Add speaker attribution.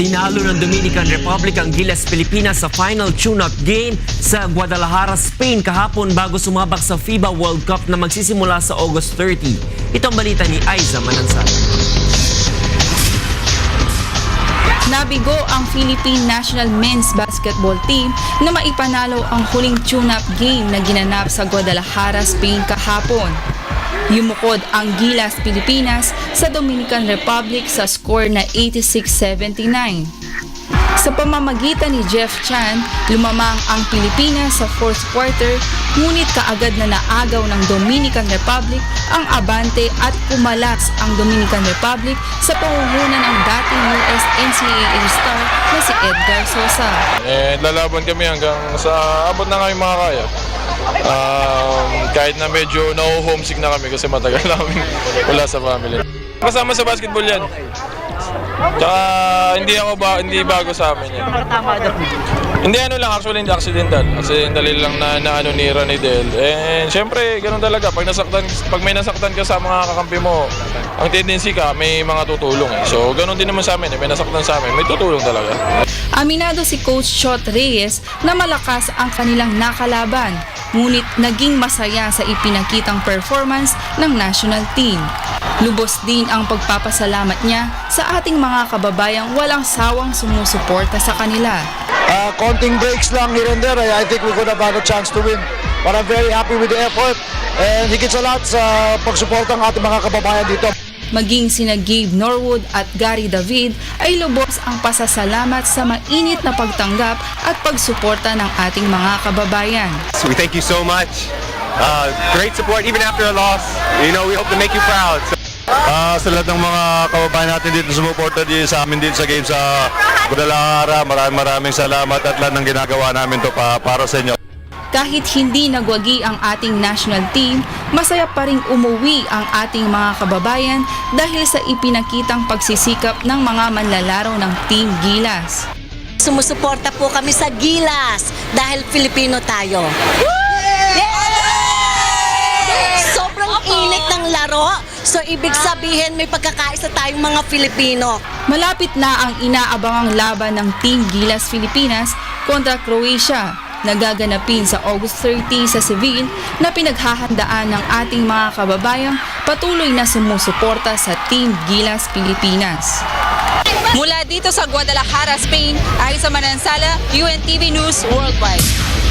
Speaker 1: Tinalo ng Dominican Republic ang Gilas Pilipinas sa final tune-up game sa Guadalajara, Spain kahapon bago sumabak sa FIBA World Cup na magsisimula sa August 30. Ito ang balita ni Aiza Manansal.
Speaker 2: Nabigo ang Philippine National Men's Basketball Team na maipanalo ang huling tune-up game na ginanap sa Guadalajara, Spain kahapon. Yumukod ang Gilas Pilipinas sa Dominican Republic sa score na 86-79. Sa pamamagitan ni Jeff Chan, lumamang ang Pilipinas sa fourth quarter ngunit kaagad na naagaw ng Dominican Republic ang abante at kumalas ang Dominican Republic sa pangunguna ng dating US NCAA star na si Edgar Sosa.
Speaker 3: Eh, lalaban kami hanggang sa abot na kami mga kaya. Um, kahit na medyo na-homesick na kami kasi matagal namin wala sa family. Kasama sa basketball yan. Tsaka hindi ako ba hindi bago sa amin yan. Hindi ano lang, actually hindi accidental. Accidental lang na, na ano ni Ranidel. And syempre, ganun talaga. Pag, nasaktan, pag may nasaktan ka sa mga kakampi mo, ang tendency ka, may mga tutulong eh. So, ganun din naman sa amin. Eh. May nasaktan sa amin, may tutulong talaga.
Speaker 2: Aminado si Coach Shot Reyes na malakas ang kanilang nakalaban, ngunit naging masaya sa ipinakitang performance ng national team. Lubos din ang pagpapasalamat niya sa ating mga kababayang walang sawang sumusuporta sa kanila.
Speaker 4: Uh, konting breaks lang here and there. I think we could have had a chance to win. But I'm very happy with the effort. And higit sa lahat sa pagsuporta ng ating mga kababayan dito.
Speaker 2: Maging sina Gabe Norwood at Gary David ay lubos ang pasasalamat sa mainit na pagtanggap at pagsuporta ng ating mga kababayan.
Speaker 5: So we thank you so much. Uh, great support even after a loss. You know, we hope to make you proud. So,
Speaker 4: Ah, sa lahat ng mga kababayan natin dito sumuporta din sa amin din sa game sa Guadalajara, maraming maraming salamat at lahat ng ginagawa namin to pa, para sa inyo.
Speaker 2: Kahit hindi nagwagi ang ating national team, masaya pa rin umuwi ang ating mga kababayan dahil sa ipinakitang pagsisikap ng mga manlalaro ng Team Gilas.
Speaker 6: Sumusuporta po kami sa Gilas dahil Filipino tayo. Yay! Sobrang init ng laro. So ibig sabihin may pagkakaisa tayong mga Filipino.
Speaker 2: Malapit na ang inaabangang laban ng Team Gilas Pilipinas kontra Croatia na gaganapin sa August 30 sa Seville na pinaghahandaan ng ating mga kababayang patuloy na sumusuporta sa Team Gilas Pilipinas. Mula dito sa Guadalajara, Spain, ay sa Manansala, UNTV News Worldwide.